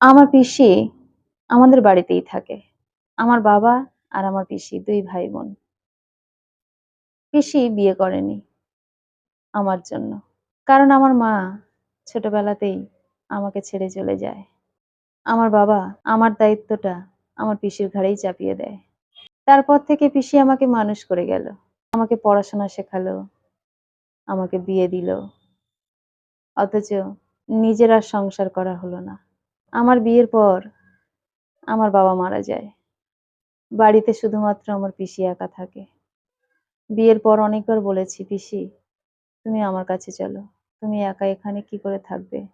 আমার পিসি আমাদের বাড়িতেই থাকে। আমার বাবা আর আমার পিসি দুই ভাই-বোন। পিসি বিয়ে করেনি আমার জন্য। কারণ আমার মা ছোটবেলাতেই আমাকে ছেড়ে চলে যায়। আমার বাবা আমার দায়িত্বটা আমার পিসির ঘাড়েই চাপিয়ে দেয়। তারপর থেকে পিসি আমাকে মানুষ করে গেল। আমাকে পড়াশোনা শেখালো, আমাকে বিয়ে দিল। অথচ নিজের আর সংসার করা হলো না। আমার বিয়ের পর আমার বাবা মারা যায়। বাড়িতে শুধুমাত্র আমার পিসি একা থাকে। বিয়ের পর অনেকবার বলেছি, "পিসি, তুমি আমার কাছে চলো। তুমি একা এখানে কি করে থাকবে?"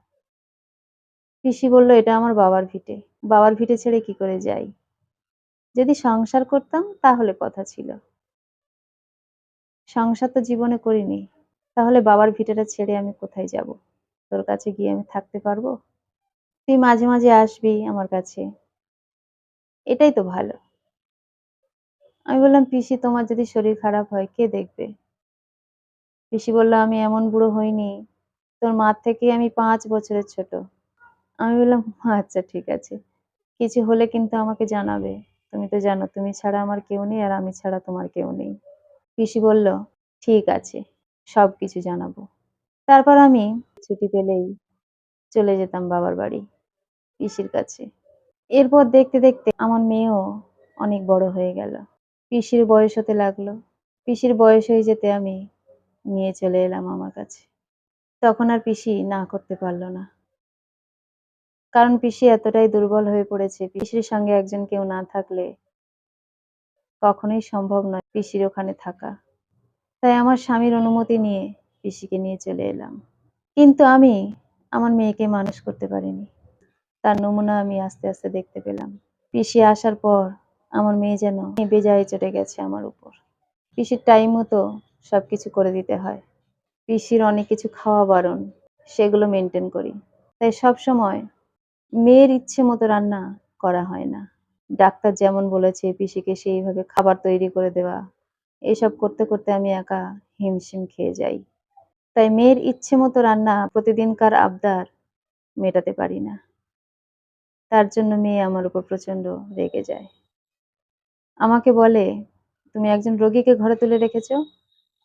পিসি বলল, "এটা আমার বাবার ভিটে। বাবার ভিটে ছেড়ে কি করে যাই? যদি সংসার করতাম তাহলে কথা ছিল। সংসার তো জীবনে করিনি। তাহলে বাবার ভিটেটা ছেড়ে আমি কোথায় যাব? তোর কাছে গিয়ে আমি থাকতে পারব? তুই মাঝে, মাঝে আসবি আমার কাছে। এটাই তো ভালো।" আমি বললাম, "পিসি তোমার যদি শরীর খারাপ হয় কে দেখবে?" পিসি বলল, "আমি এমন বুড়ো হইনি। তোর মার থেকে আমি পাঁচ বছরের ছোট।" আমি বললাম, "আচ্ছা ঠিক আছে। কিছু হলে কিন্তু আমাকে জানাবে। তুমি তো জানো তুমি ছাড়া আমার কেউ নেই আর আমি ছাড়া তোমার কেউ নেই।" পিসি বলল, "ঠিক আছে, সব কিছু জানাব।" তারপর আমি ছুটি পেলেই চলে যেতাম বাবার বাড়ি, পিসির কাছে। এরপর দেখতে, দেখতে আমার মেয়েও অনেক বড় হয়ে গেল। পিসির বয়স হতে লাগল। পিসির বয়স হয়ে যেতে আমি নিয়ে চলে এলাম আমার কাছে। তখন আর পিসি না করতে পারল না। কারণ পিসি এতটাই দুর্বল হয়ে পড়েছে, পিসির সঙ্গে একজন কেউ না থাকলে কখনোই সম্ভব নয় পিসির ওখানে থাকা। তাই আমার স্বামীর অনুমতি নিয়ে পিসিকে নিয়ে চলে এলাম। কিন্তু আমি আমার মেয়েকে মানুষ করতে পারিনি। তার নমুনা আমি আস্তে, আস্তে দেখতে পেলাম। পিসি আসার পর আমার মেয়ে যেন বেজায় চটে গেছে আমার উপর। পিসির টাইম মতো সবকিছু করে দিতে হয়। পিসির অনেক কিছু খাওয়া বারণ, সেগুলো মেনটেন করি। তাই সবসময় মেয়ের ইচ্ছে মতো রান্না করা হয় না। ডাক্তার যেমন বলেছে পিসিকে সেইভাবে খাবার তৈরি করে দেওয়া। এসব করতে, করতে আমি একা হিমশিম খেয়ে যাই। তাই মেয়ের ইচ্ছে মতো রান্না প্রতিদিনকার আবদার মেটাতে পারি না। তার জন্য মেয়ে আমার উপর প্রচণ্ড রেগে যায়। আমাকে বলে, "তুমি একজন রোগীকে ঘরে তুলে রেখেছ,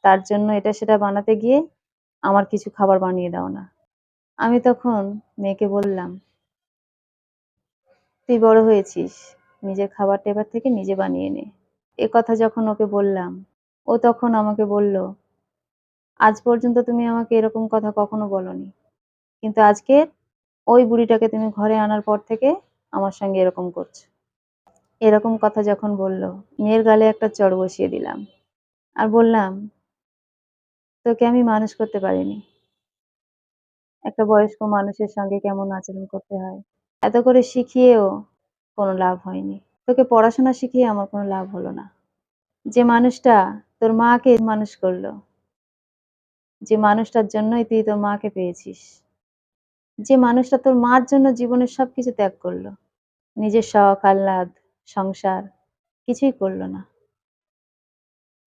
তার জন্য এটা সেটা বানাতে গিয়ে আমার কিছু খাবার বানিয়ে দাও না।" আমি তখন মেয়েকে বললাম, "তুই বড় হয়েছিস, নিজের খাবারটা এবার থেকে নিজে বানিয়ে নে।" এ কথা যখন ওকে বললাম, ও তখন আমাকে বলল, "আজ পর্যন্ত তুমি আমাকে এরকম কথা কখনো বলোনি। কিন্তু আজকে ওই বুড়িটাকে তুমি ঘরে আনার পর থেকে আমার সঙ্গে এরকম করছ।" এরকম কথা যখন বলল, মেয়ের গালে একটা চড় বসিয়ে দিলাম। আর বললাম, "তোকে আমি মানুষ করতে পারিনি। একটা বয়স্ক মানুষের সঙ্গে কেমন আচরণ করতে হয়। এত করে শিখিয়েও কোনো লাভ হয়নি। তোকে পড়াশোনা শিখিয়ে আমার কোনো লাভ হলো না। যে মানুষটা তোর মাকে মানুষ করল, যে মানুষটার জন্যই তুই তোর মাকে পেয়েছিস, যে মানুষটা তোর মার জন্য জীবনের সব কিছু ত্যাগ করল, নিজের শখ, আহ্লাদ, সংসার কিছুই করল না।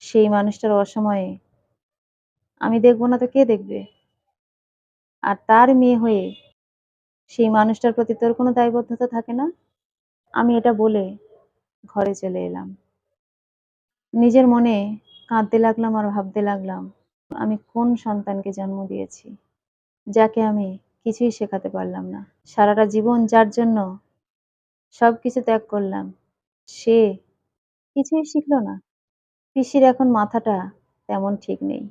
সেই মানুষটার অসময়ে আমি দেখব না তো কে দেখবে? আর তার মেয়ে হয়ে সেই মানুষটার প্রতি তোর কোনো দায়বদ্ধতা থাকে না? আমি এটা বলে ঘরে চলে এলাম। নিজের মনে কাঁদতে লাগলাম আর ভাবতে লাগলাম, আমি কোন সন্তানকে জন্ম দিয়েছি, যাকে আমি কিছুই শেখাতে পারলাম না। সারাটা জীবন যার জন্য সব কিছু ত্যাগ করলাম, সে কিছুই শিখলো না। পিসির এখন মাথাটা তেমন ঠিক নেই।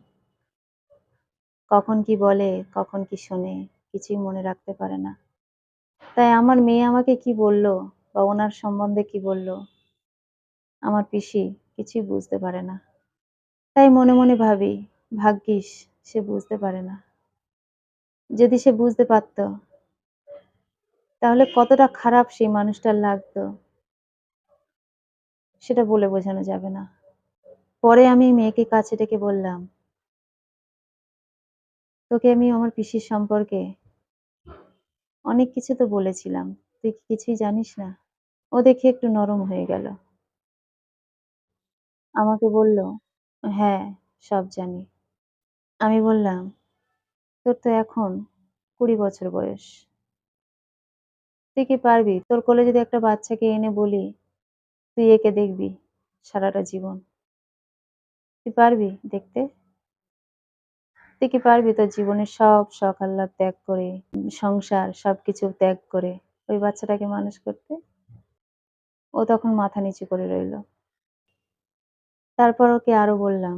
কখন কি বলে, কখন কি শোনে, কিছুই মনে রাখতে পারে না। তাই আমার মেয়ে আমাকে কি বলল বা ওনার সম্বন্ধে কি বলল, আমার পিসি কিছুই বুঝতে পারে না। তাই মনে, মনে ভাবি, ভাগ্যিস সে বুঝতে পারে না। যদি সে বুঝতে পারত, তাহলে কতটা খারাপ সেই মানুষটার লাগতো, সেটা বলে বোঝানো যাবে না। পরে আমি মেয়েকে কাছে ডেকে বললাম, "তোকে আমি আমার পিসির সম্পর্কে অনেক কিছু তো বলেছিলাম, তুই কিছুই জানিস না?" ও দেখে একটু নরম হয়ে গেল। আমাকে বলল, "হ্যাঁ, সব জানি।" আমি বললাম, "তোর তো এখন ২০ বছর বয়স। তুই কি পারবি? তোর কোলে যদি একটা বাচ্চাকে এনে বলি, তুই একে দেখবি সারাটা জীবন। তুই পারবি দেখতে? তুই কি পারবি তোর জীবনের সব শখ আহ্লাদ ত্যাগ করে, সংসার সবকিছু ত্যাগ করে ওই বাচ্চাটাকে মানুষ করতে? ও তখন মাথা নিচু করে রইল। তারপর ওকে আরও বললাম,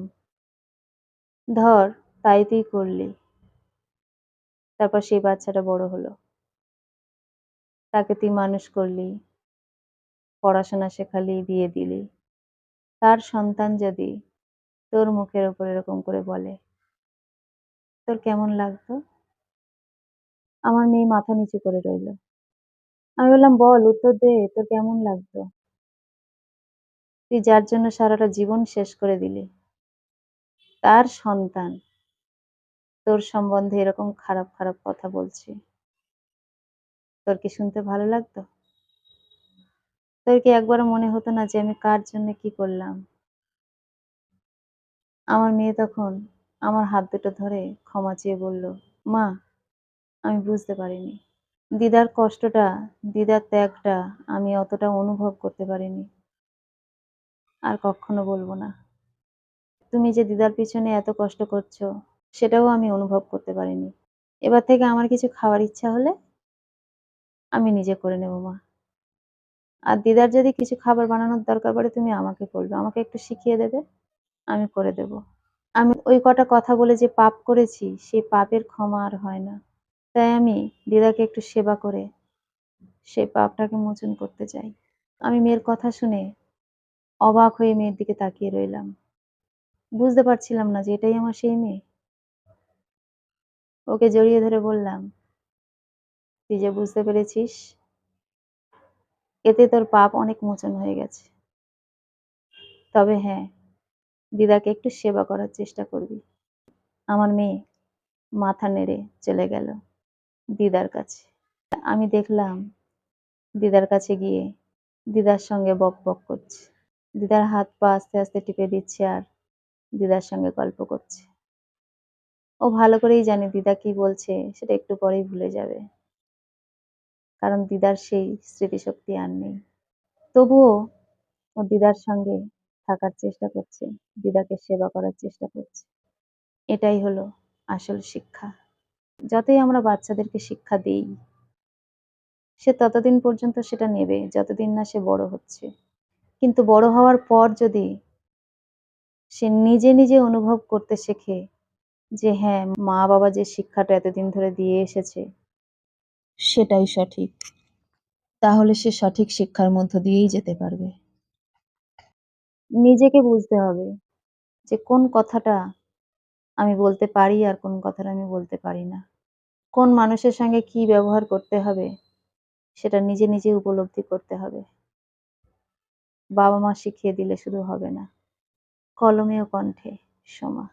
ধর তাই তুই করলি। তারপর সেই বাচ্চাটা বড় হলো। তাকে তুই মানুষ করলি, পড়াশোনা শেখালি, বিয়ে দিলি। তার সন্তান যদি তোর মুখের ওপর এরকম করে বলে, তোর কেমন লাগতো? আমার মেয়ে মাথা নিচু করে রইল। আমি বললাম, বল উত্তর দে তোর কেমন লাগতো? তুই যার জন্য সারাটা জীবন শেষ করে দিলি। তার সন্তান তোর সম্বন্ধে এরকম খারাপ, খারাপ কথা বলছি তোর কি শুনতে ভালো লাগতো? তোর কি একবার মনে হতো না যে আমি কার জন্য কি করলাম? আমার মেয়ে তখন আমার হাত দুটো ধরে ক্ষমা চেয়ে বলল, মা আমি বুঝতে পারিনি। দিদার কষ্টটা, দিদার ত্যাগটা আমি অতটা অনুভব করতে পারিনি। আর কক্ষনো বলব না। তুমি যে দিদার পিছনে এত কষ্ট করছ, সেটাও আমি অনুভব করতে পারিনি। এবার থেকে আমার কিছু খাওয়ার ইচ্ছা হলে আমি নিজে করে নেব মা। আর দিদার যদি কিছু খাবার বানানোর দরকার পড়ে তুমি আমাকে বলবে। আমাকে একটু শিখিয়ে দেবে, আমি করে দেব। আমি ওই কটা কথা বলে যে পাপ করেছি, সেই পাপের ক্ষমা আর হয় না। তাই আমি দিদাকে একটু সেবা করে সেই পাপটাকে মোচন করতে চাই। আমি মেয়ের কথা শুনে অবাক হয়ে মেয়ের দিকে তাকিয়ে রইলাম। বুঝতে পারছিলাম না যে এটাই আমার সেই মেয়ে। ওকে জড়িয়ে ধরে বললাম, তুই যে বুঝতে পেরেছিস, এতে তোর পাপ অনেক মোচন হয়ে গেছে। তবে হ্যাঁ, দিদাকে একটু সেবা করার চেষ্টা করবি। আমার মেয়ে মাথা নেড়ে চলে গেল দিদার কাছে। আমি দেখলাম দিদার কাছে গিয়ে দিদার সঙ্গে বক বক করছে। দিদার হাত পা আস্তে আস্তে টিপে দিচ্ছে আর দিদার সঙ্গে গল্প করছে। ও ভালো করেই জানে দিদা কি বলছে সেটা একটু পরেই ভুলে যাবে। কারণ দিদার সেই স্মৃতিশক্তি আর নেই। তবুও ও দিদার সঙ্গে থাকার চেষ্টা করছে, দিদাকে সেবা করার চেষ্টা করছে। এটাই হলো আসল শিক্ষা। যতই আমরা বাচ্চাদেরকে শিক্ষা দিই সে ততদিন পর্যন্ত সেটা নেবে যতদিন না সে বড় হচ্ছে। কিন্তু বড় হওয়ার পর যদি সে নিজে, নিজে অনুভব করতে শেখে যে হ্যাঁ, মা-বাবা যে শিক্ষাটা এতদিন ধরে দিয়ে এসেছে সেটাই সঠিক। তাহলে সে সঠিক শিক্ষার মধ্য দিয়েই যেতে পারবে। নিজেকে বুঝতে হবে যে কোন কথাটা আমি বলতে পারি আর কোন কথাটা আমি বলতে পারি না। কোন মানুষের সঙ্গে কি ব্যবহার করতে হবে সেটা নিজে, নিজে উপলব্ধি করতে হবে। বাবা-মা শিখিয়ে দিলে শুধু হবে না। কলমে ও কণ্ঠে সোমা।